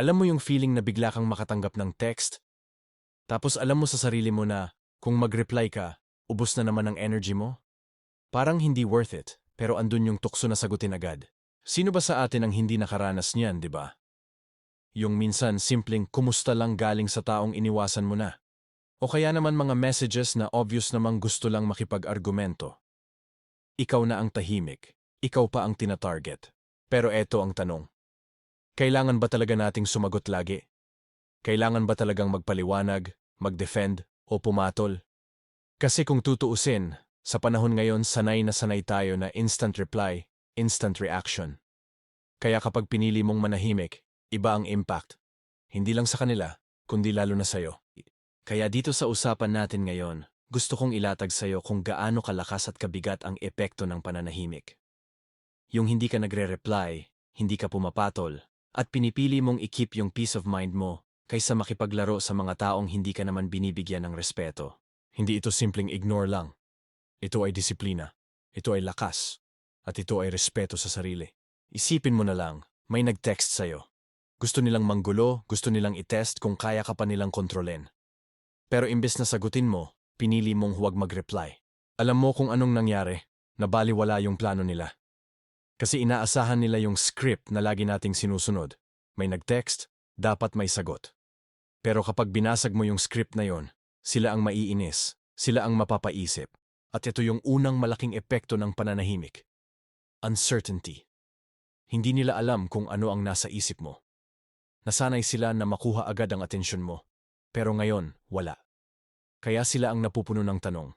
Alam mo yung feeling na bigla kang makatanggap ng text? Tapos alam mo sa sarili mo na kung mag-reply ka, ubos na naman ang energy mo? Parang hindi worth it, pero andun yung tukso na sagutin agad. Sino ba sa atin ang hindi nakaranas niyan, di ba? Yung minsan simpleng kumusta lang galing sa taong iniwasan mo na. O kaya naman mga messages na obvious namang gusto lang makipag-argumento. Ikaw na ang tahimik, ikaw pa ang tinatarget. Pero eto ang tanong. Kailangan ba talaga nating sumagot lagi? Kailangan ba talagang magpaliwanag, mag-defend, o pumatol? Kasi kung tutuusin, sa panahon ngayon sanay na sanay tayo na instant reply, instant reaction. Kaya kapag pinili mong manahimik, iba ang impact. Hindi lang sa kanila, kundi lalo na sa'yo. Kaya dito sa usapan natin ngayon, gusto kong ilatag sa'yo kung gaano kalakas at kabigat ang epekto ng pananahimik. Yung hindi ka nagre-reply, hindi ka pumapatol, at pinipili mong i-keep yung peace of mind mo kaysa makipaglaro sa mga taong hindi ka naman binibigyan ng respeto. Hindi ito simpleng ignore lang. Ito ay disiplina. Ito ay lakas. At ito ay respeto sa sarili. Isipin mo na lang, may nag-text sa'yo. Gusto nilang manggulo, gusto nilang i-test kung kaya ka pa nilang kontrolin. Pero imbes na sagutin mo, pinili mong huwag mag-reply. Alam mo kung anong nangyari, nabaliwala yung plano nila. Kasi inaasahan nila yung script na lagi nating sinusunod. May nag-text, dapat may sagot. Pero kapag binasag mo yung script na yon, sila ang maiinis, sila ang mapapaisip. At ito yung unang malaking epekto ng pananahimik. Uncertainty. Hindi nila alam kung ano ang nasa isip mo. Nasanay sila na makuha agad ang atensyon mo. Pero ngayon, wala. Kaya sila ang napupuno ng tanong.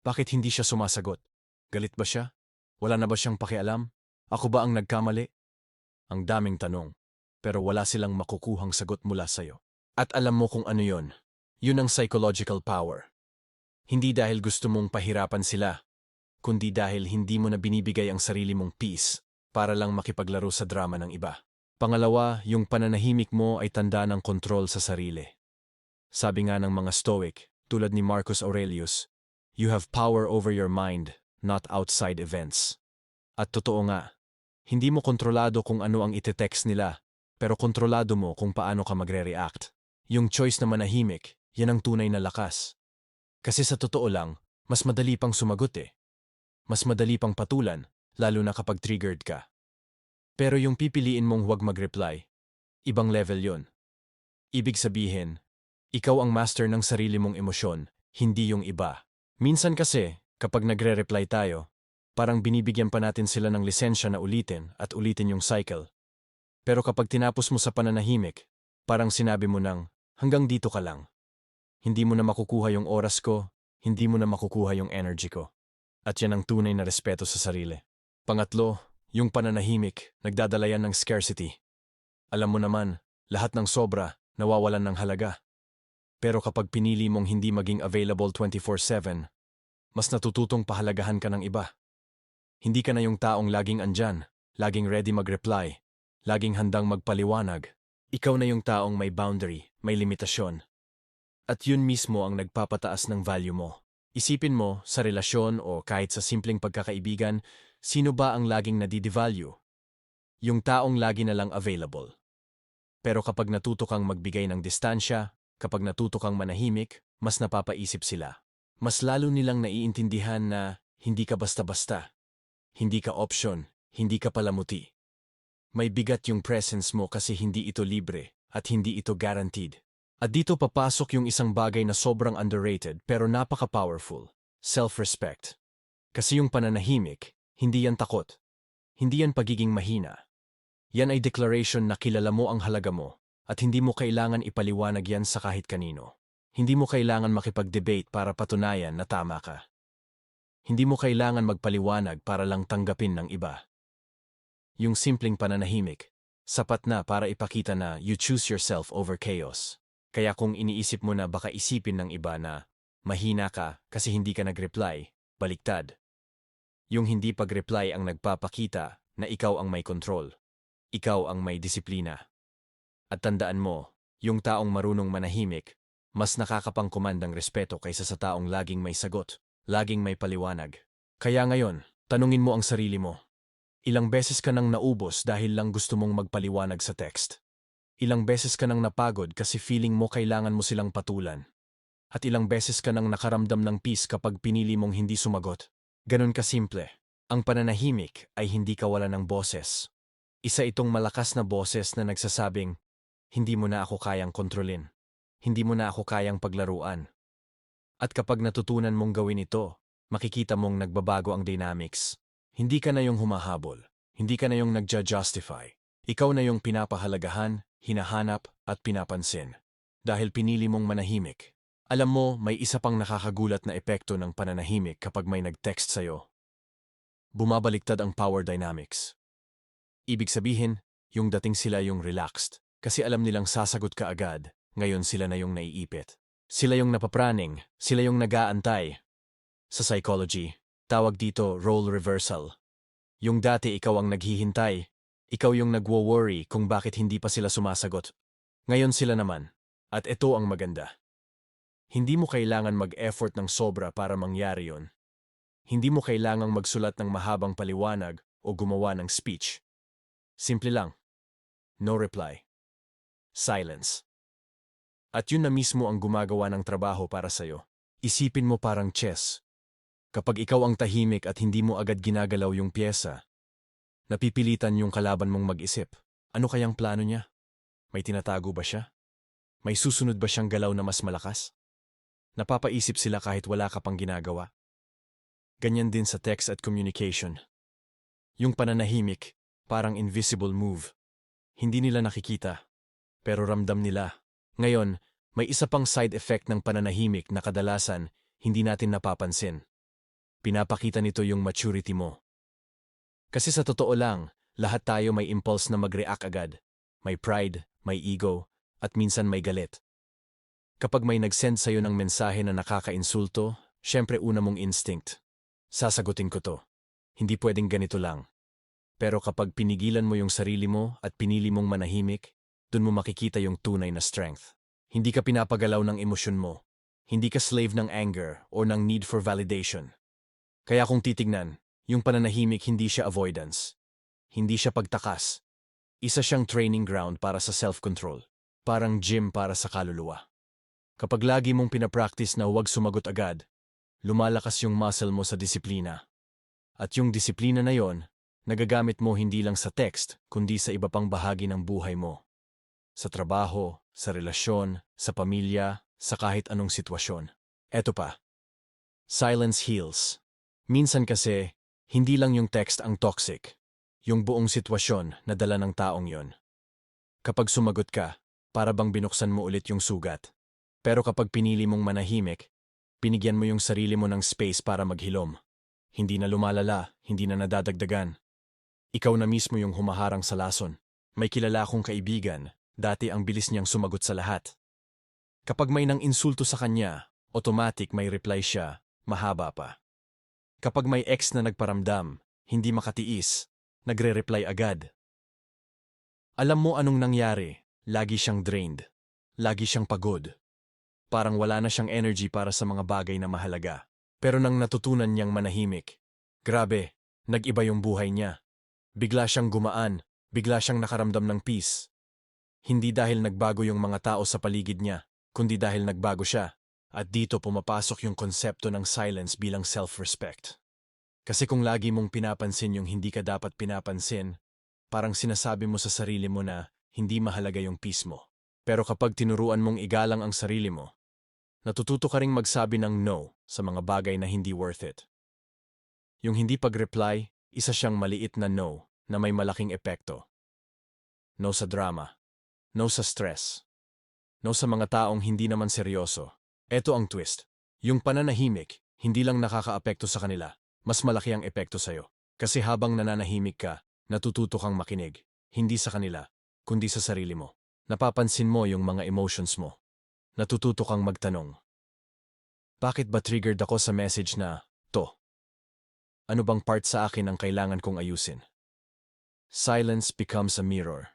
Bakit hindi siya sumasagot? Galit ba siya? Wala na ba siyang pakialam? Ako ba ang nagkamali? Ang daming tanong, pero wala silang makukuhang sagot mula sa'yo. At alam mo kung ano yon. Yun ang psychological power. Hindi dahil gusto mong pahirapan sila, kundi dahil hindi mo na binibigay ang sarili mong peace para lang makipaglaro sa drama ng iba. Pangalawa, yung pananahimik mo ay tanda ng kontrol sa sarili. Sabi nga ng mga Stoic, tulad ni Marcus Aurelius, you have power over your mind, not outside events. At totoo nga, hindi mo kontrolado kung ano ang ite-text nila, pero kontrolado mo kung paano ka magre-react. Yung choice na manahimik, yan ang tunay na lakas. Kasi sa totoo lang, mas madali pang sumagot eh. Mas madali pang patulan, lalo na kapag triggered ka. Pero yung pipiliin mong huwag mag-reply, ibang level yon. Ibig sabihin, ikaw ang master ng sarili mong emosyon, hindi yung iba. Minsan kasi, kapag nagre-reply tayo, parang binibigyan pa natin sila ng lisensya na ulitin at ulitin yung cycle. Pero kapag tinapos mo sa pananahimik, parang sinabi mo nang, hanggang dito ka lang. Hindi mo na makukuha yung oras ko, hindi mo na makukuha yung energy ko. At yan ang tunay na respeto sa sarili. Pangatlo, yung pananahimik, nagdadala yan ng scarcity. Alam mo naman, lahat ng sobra, nawawalan ng halaga. Pero kapag pinili mong hindi maging available 24-7, mas natututong pahalagahan ka ng iba. Hindi ka na yung taong laging andyan, laging ready mag-reply, laging handang magpaliwanag. Ikaw na yung taong may boundary, may limitasyon. At yun mismo ang nagpapataas ng value mo. Isipin mo, sa relasyon o kahit sa simpleng pagkakaibigan, sino ba ang laging nadidevalue? Yung taong lagi na lang available. Pero kapag natuto kang magbigay ng distansya, Kapag natuto kang manahimik, mas napapaisip sila. Mas lalo nilang naiintindihan na hindi ka basta-basta. Hindi ka option, hindi ka palamuti. May bigat yung presence mo kasi hindi ito libre at hindi ito guaranteed. At dito papasok yung isang bagay na sobrang underrated pero napaka-powerful, self-respect. Kasi yung pananahimik, hindi yan takot. Hindi yan pagiging mahina. Yan ay declaration na kilala mo ang halaga mo at hindi mo kailangan ipaliwanag yan sa kahit kanino. Hindi mo kailangan makipag-debate para patunayan na tama ka. Hindi mo kailangan magpaliwanag para lang tanggapin ng iba. Yung simpleng pananahimik, sapat na para ipakita na you choose yourself over chaos. Kaya kung iniisip mo na baka isipin ng iba na mahina ka kasi hindi ka nag-reply, baliktad. Yung hindi pag-reply ang nagpapakita na ikaw ang may control. Ikaw ang may disiplina. At tandaan mo, yung taong marunong manahimik, mas nakakapangkumandang respeto kaysa sa taong laging may sagot, laging may paliwanag. Kaya ngayon, tanungin mo ang sarili mo. Ilang beses ka nang naubos dahil lang gusto mong magpaliwanag sa text? Ilang beses ka nang napagod kasi feeling mo kailangan mo silang patulan. At ilang beses ka nang nakaramdam ng peace kapag pinili mong hindi sumagot. Ganon kasimple. Ang pananahimik ay hindi kawalan ng boses. Isa itong malakas na boses na nagsasabing, hindi mo na ako kayang kontrolin. Hindi mo na ako kayang paglaruan. At kapag natutunan mong gawin ito, makikita mong nagbabago ang dynamics. Hindi ka na yung humahabol. Hindi ka na yung nagja-justify. Ikaw na yung pinapahalagahan, hinahanap at pinapansin. Dahil pinili mong manahimik. Alam mo, may isa pang nakakagulat na epekto ng pananahimik kapag may nag-text sa'yo. Bumabaliktad ang power dynamics. Ibig sabihin, yung dating sila yung relaxed. Kasi alam nilang sasagot ka agad, ngayon sila na yung naiipit. Sila yung napapraning, sila yung nag-aantay. Sa psychology, tawag dito role reversal. Yung dati ikaw ang naghihintay, ikaw yung nagwo-worry kung bakit hindi pa sila sumasagot. Ngayon sila naman. At ito ang maganda. Hindi mo kailangan mag-effort ng sobra para mangyari yon. Hindi mo kailangang magsulat ng mahabang paliwanag o gumawa ng speech. Simple lang. No reply. Silence. At yun na mismo ang gumagawa ng trabaho para sa'yo. Isipin mo parang chess. Kapag ikaw ang tahimik at hindi mo agad ginagalaw yung pyesa, napipilitan yung kalaban mong mag-isip. Ano kayang plano niya? May tinatago ba siya? May susunod ba siyang galaw na mas malakas? Napapaisip sila kahit wala ka pang ginagawa. Ganyan din sa text at communication. Yung pananahimik, parang invisible move. Hindi nila nakikita, pero ramdam nila. Ngayon, may isa pang side effect ng pananahimik na kadalasan hindi natin napapansin. Pinapakita nito yung maturity mo. Kasi sa totoo lang, lahat tayo may impulse na mag-react agad. May pride, may ego, at minsan may galit. Kapag may nag-send sa'yo ng mensahe na nakaka-insulto, syempre una mong instinct. Sasagutin ko to. Hindi pwedeng ganito lang. Pero kapag pinigilan mo yung sarili mo at pinili mong manahimik, dun mo makikita yung tunay na strength. Hindi ka pinapagalaw ng emosyon mo. Hindi ka slave ng anger or ng need for validation. Kaya kung titignan, yung pananahimik hindi siya avoidance. Hindi siya pagtakas. Isa siyang training ground para sa self-control. Parang gym para sa kaluluwa. Kapag lagi mong pinapractice na huwag sumagot agad, lumalakas yung muscle mo sa disiplina. At yung disiplina na yon, nagagamit mo hindi lang sa text, kundi sa iba pang bahagi ng buhay mo. Sa trabaho, sa relasyon, sa pamilya, sa kahit anong sitwasyon. Eto pa. Silence heals. Minsan kasi, hindi lang yung text ang toxic. Yung buong sitwasyon na dala ng taong yon. Kapag sumagot ka, para bang binuksan mo ulit yung sugat. Pero kapag pinili mong manahimik, binigyan mo yung sarili mo ng space para maghilom. Hindi na lumalala, hindi na nadadagdagan, ikaw na mismo yung humaharang sa lason. May kilala akong kaibigan, dati ang bilis niyang sumagot sa lahat. Kapag may nang insulto sa kanya, automatic may reply siya, mahaba pa. Kapag may ex na nagparamdam, hindi makatiis, nagre-reply agad. Alam mo anong nangyari, lagi siyang drained. Lagi siyang pagod. Parang wala na siyang energy para sa mga bagay na mahalaga. Pero nang natutunan niyang manahimik, grabe, nag-iba yung buhay niya. Bigla siyang gumaan, bigla siyang nakaramdam ng peace. Hindi dahil nagbago yung mga tao sa paligid niya, kundi dahil nagbago siya. At dito pumapasok yung konsepto ng silence bilang self-respect. Kasi kung lagi mong pinapansin yung hindi ka dapat pinapansin, parang sinasabi mo sa sarili mo na hindi mahalaga yung peace mo. Pero kapag tinuruan mong igalang ang sarili mo, natututo ka ring magsabi ng no sa mga bagay na hindi worth it. Yung hindi pag-reply, isa siyang maliit na no na may malaking epekto. No sa drama. No sa stress. No sa mga taong hindi naman seryoso. Ito ang twist. Yung pananahimik, hindi lang nakakaapekto sa kanila, mas malaki ang epekto sa'yo. Kasi habang nananahimik ka, natututo kang makinig. Hindi sa kanila, kundi sa sarili mo. Napapansin mo yung mga emotions mo. Natututo kang magtanong. Bakit ba triggered ako sa message na, to? Ano bang part sa akin ang kailangan kong ayusin? Silence becomes a mirror.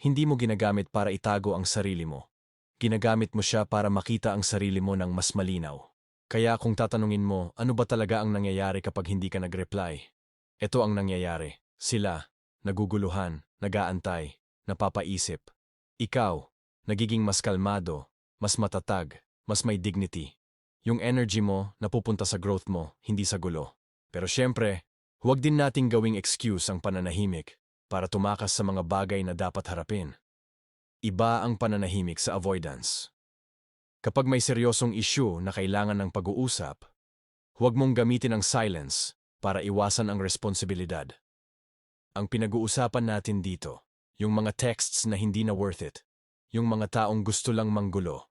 Hindi mo ginagamit para itago ang sarili mo. Ginagamit mo siya para makita ang sarili mo ng mas malinaw. Kaya kung tatanungin mo, ano ba talaga ang nangyayari kapag hindi ka nag-reply? Ito ang nangyayari. Sila, naguguluhan, nagaantay, napapaisip. Ikaw, nagiging mas kalmado, mas matatag, mas may dignity. Yung energy mo napupunta sa growth mo, hindi sa gulo. Pero syempre, huwag din nating gawing excuse ang pananahimik para tumakas sa mga bagay na dapat harapin. Iba ang pananahimik sa avoidance. Kapag may seryosong issue na kailangan ng pag-uusap, huwag mong gamitin ang silence para iwasan ang responsibilidad. Ang pinag-uusapan natin dito, yung mga texts na hindi na worth it, yung mga taong gusto lang manggulo,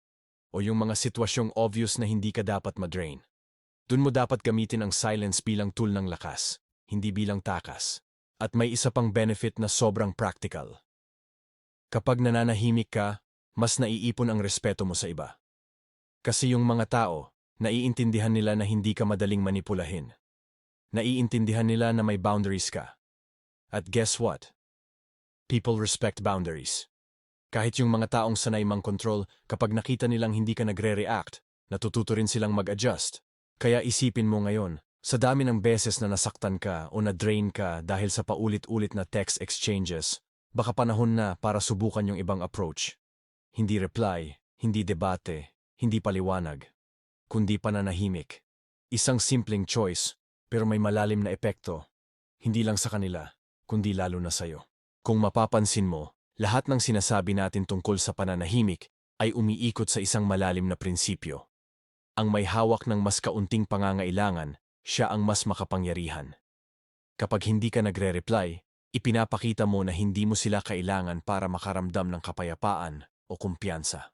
o yung mga sitwasyong obvious na hindi ka dapat madrain. Dun mo dapat gamitin ang silence bilang tool ng lakas, hindi bilang takas. At may isa pang benefit na sobrang practical. Kapag nananahimik ka, mas naiipon ang respeto mo sa iba. Kasi yung mga tao, naiintindihan nila na hindi ka madaling manipulahin. Naiintindihan nila na may boundaries ka. At guess what? People respect boundaries. Kahit yung mga taong sanay mang control, kapag nakita nilang hindi ka nagre-react, natututo rin silang mag-adjust. Kaya isipin mo ngayon, sa dami ng beses na nasaktan ka o na-drain ka dahil sa paulit-ulit na text exchanges, baka panahon na para subukan yung ibang approach. Hindi reply, hindi debate, hindi paliwanag, kundi pananahimik. Isang simpleng choice, pero may malalim na epekto. Hindi lang sa kanila, kundi lalo na sa'yo. Kung mapapansin mo, lahat ng sinasabi natin tungkol sa pananahimik ay umiikot sa isang malalim na prinsipyo. Ang may hawak ng mas kaunting pangangailangan, siya ang mas makapangyarihan. Kapag hindi ka nagre-reply, ipinapakita mo na hindi mo sila kailangan para makaramdam ng kapayapaan o kumpiyansa.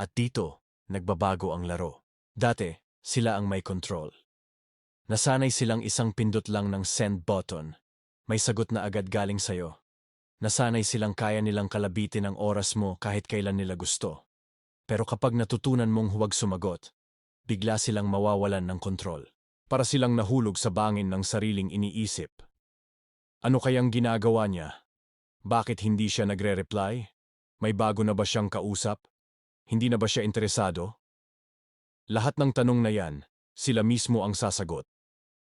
At dito, nagbabago ang laro. Dati, sila ang may control. Nasanay silang isang pindot lang ng send button. May sagot na agad galing sa'yo. Nasanay silang kaya nilang kalabitin ang oras mo kahit kailan nila gusto. Pero kapag natutunan mong huwag sumagot, bigla silang mawawalan ng kontrol. Para silang nahulog sa bangin ng sariling iniisip. Ano kayang ginagawa niya? Bakit hindi siya nagre-reply? May bago na ba siyang kausap? Hindi na ba siya interesado? Lahat ng tanong na yan, sila mismo ang sasagot.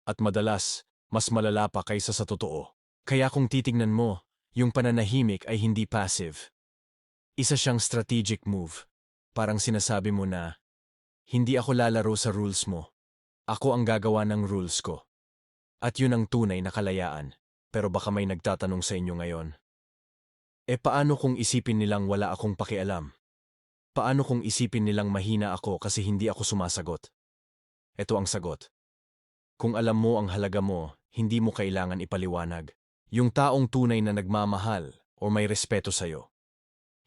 At madalas, mas malala pa kaysa sa totoo. Kaya kung titignan mo, yung pananahimik ay hindi passive. Isa siyang strategic move. Parang sinasabi mo na, hindi ako lalaro sa rules mo. Ako ang gagawa ng rules ko. At yun ang tunay na kalayaan. Pero baka may nagtatanong sa inyo ngayon. E paano kung isipin nilang wala akong pakialam? Paano kung isipin nilang mahina ako kasi hindi ako sumasagot? Ito ang sagot. Kung alam mo ang halaga mo, hindi mo kailangan ipaliwanag. Yung taong tunay na nagmamahal o may respeto sa'yo.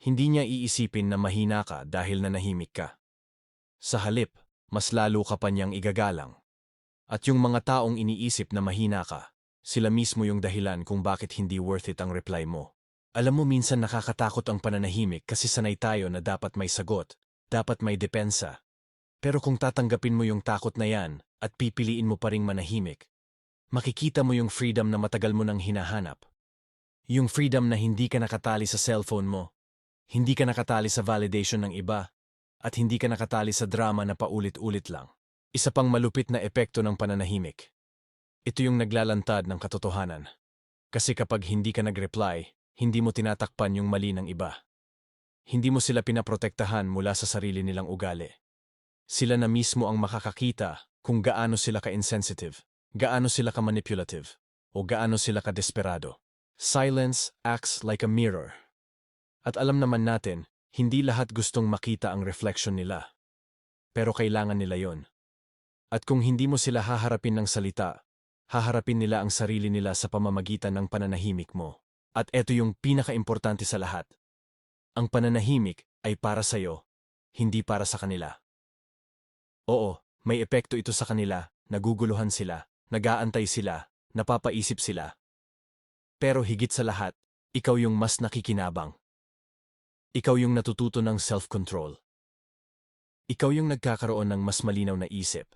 Hindi niya iisipin na mahina ka dahil nanahimik ka. Sa halip, mas lalo ka pa niyang igagalang. At yung mga taong iniisip na mahina ka, sila mismo yung dahilan kung bakit hindi worth it ang reply mo. Alam mo minsan nakakatakot ang pananahimik kasi sanay tayo na dapat may sagot, dapat may depensa. Pero kung tatanggapin mo yung takot na yan at pipiliin mo pa ring manahimik, makikita mo yung freedom na matagal mo nang hinahanap. Yung freedom na hindi ka nakatali sa cellphone mo, hindi ka nakatali sa validation ng iba, at hindi ka nakatali sa drama na paulit-ulit lang. Isa pang malupit na epekto ng pananahimik. Ito yung naglalantad ng katotohanan. Kasi kapag hindi ka nag-reply, hindi mo tinatakpan yung mali ng iba. Hindi mo sila pinaprotektahan mula sa sarili nilang ugali. Sila na mismo ang makakakita kung gaano sila ka-insensitive gaano sila ka-manipulative, o gaano sila ka-desperado. Silence acts like a mirror. At alam naman natin, hindi lahat gustong makita ang reflection nila. Pero kailangan nila yon. At kung hindi mo sila haharapin ng salita, haharapin nila ang sarili nila sa pamamagitan ng pananahimik mo. At eto yung pinaka-importante sa lahat. Ang pananahimik ay para sa'yo, hindi para sa kanila. Oo, may epekto ito sa kanila, naguguluhan sila, nagaantay sila, napapaisip sila. Pero higit sa lahat, ikaw yung mas nakikinabang. Ikaw yung natututo ng self-control. Ikaw yung nagkakaroon ng mas malinaw na isip.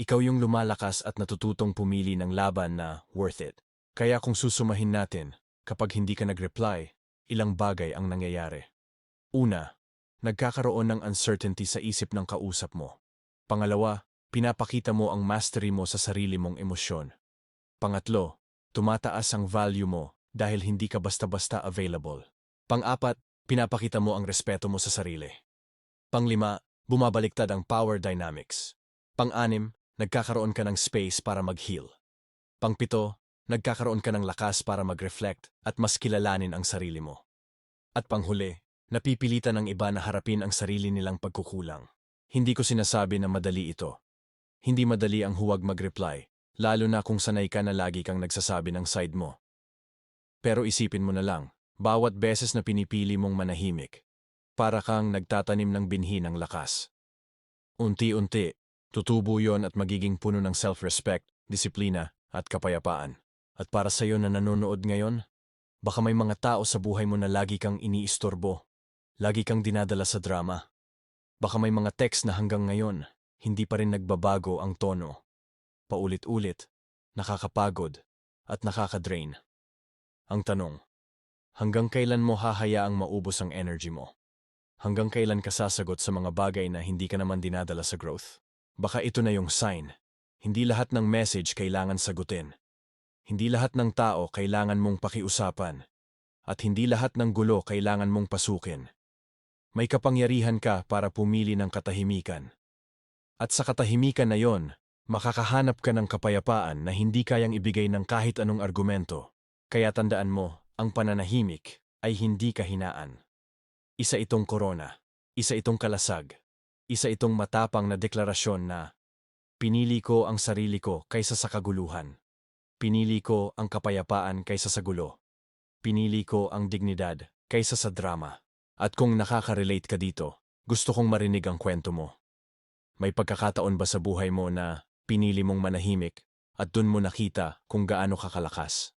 Ikaw yung lumalakas at natututong pumili ng laban na worth it. Kaya kung susumahin natin, kapag hindi ka nag-reply, ilang bagay ang nangyayari. Una, nagkakaroon ng uncertainty sa isip ng kausap mo. Pangalawa, pinapakita mo ang mastery mo sa sarili mong emosyon. Pangatlo, tumataas ang value mo dahil hindi ka basta-basta available. Pang-apat, pinapakita mo ang respeto mo sa sarili. Panglima, bumabaliktad ang power dynamics. Pang-anim, nagkakaroon ka ng space para mag-heal. Pangpito, nagkakaroon ka ng lakas para mag-reflect at mas kilalanin ang sarili mo. At panghuli, napipilitan ng iba na harapin ang sarili nilang pagkukulang. Hindi ko sinasabi na madali ito. Hindi madali ang huwag mag-reply, lalo na kung sanay ka na lagi kang nagsasabi ng side mo. Pero isipin mo na lang, bawat beses na pinipili mong manahimik, para kang nagtatanim ng binhi ng lakas. Unti-unti, tutubo yon at magiging puno ng self-respect, disiplina, at kapayapaan. At para sa iyo na nanonood ngayon, baka may mga tao sa buhay mo na lagi kang iniistorbo, lagi kang dinadala sa drama. Baka may mga text na hanggang ngayon, hindi pa rin nagbabago ang tono. Paulit-ulit, nakakapagod, at nakakadrain. Ang tanong, hanggang kailan mo hahayaang maubos ang energy mo? Hanggang kailan ka sasagot sa mga bagay na hindi ka naman dinadala sa growth? Baka ito na yung sign. Hindi lahat ng message kailangan sagutin. Hindi lahat ng tao kailangan mong pakiusapan. At hindi lahat ng gulo kailangan mong pasukin. May kapangyarihan ka para pumili ng katahimikan. At sa katahimikan na yon, makakahanap ka ng kapayapaan na hindi kayang ibigay ng kahit anong argumento. Kaya tandaan mo, ang pananahimik ay hindi kahinaan. Isa itong korona, isa itong kalasag, isa itong matapang na deklarasyon na pinili ko ang sarili ko kaysa sa kaguluhan. Pinili ko ang kapayapaan kaysa sa gulo. Pinili ko ang dignidad kaysa sa drama. At kung nakaka-relate ka dito, gusto kong marinig ang kwento mo. May pagkakataon ba sa buhay mo na pinili mong manahimik at dun mo nakita kung gaano kakalakas?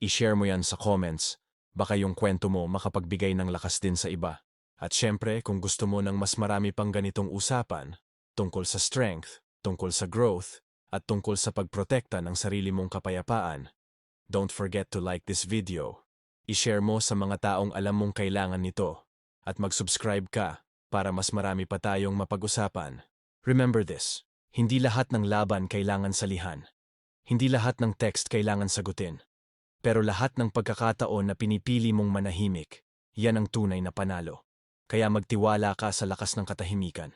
I-share mo yan sa comments Baka yung kwento mo makapagbigay ng lakas din sa iba. At syempre, kung gusto mo ng mas marami pang ganitong usapan, tungkol sa strength, tungkol sa growth, at tungkol sa pagprotekta ng sarili mong kapayapaan, don't forget to like this video. I-share mo sa mga taong alam mong kailangan nito, at mag-subscribe ka para mas marami pa tayong mapag-usapan. Remember this, hindi lahat ng laban kailangan salihan. Hindi lahat ng text kailangan sagutin. Pero lahat ng pagkakataon na pinipili mong manahimik, yan ang tunay na panalo. Kaya magtiwala ka sa lakas ng katahimikan.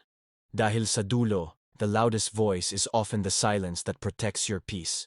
Dahil sa dulo, the loudest voice is often the silence that protects your peace.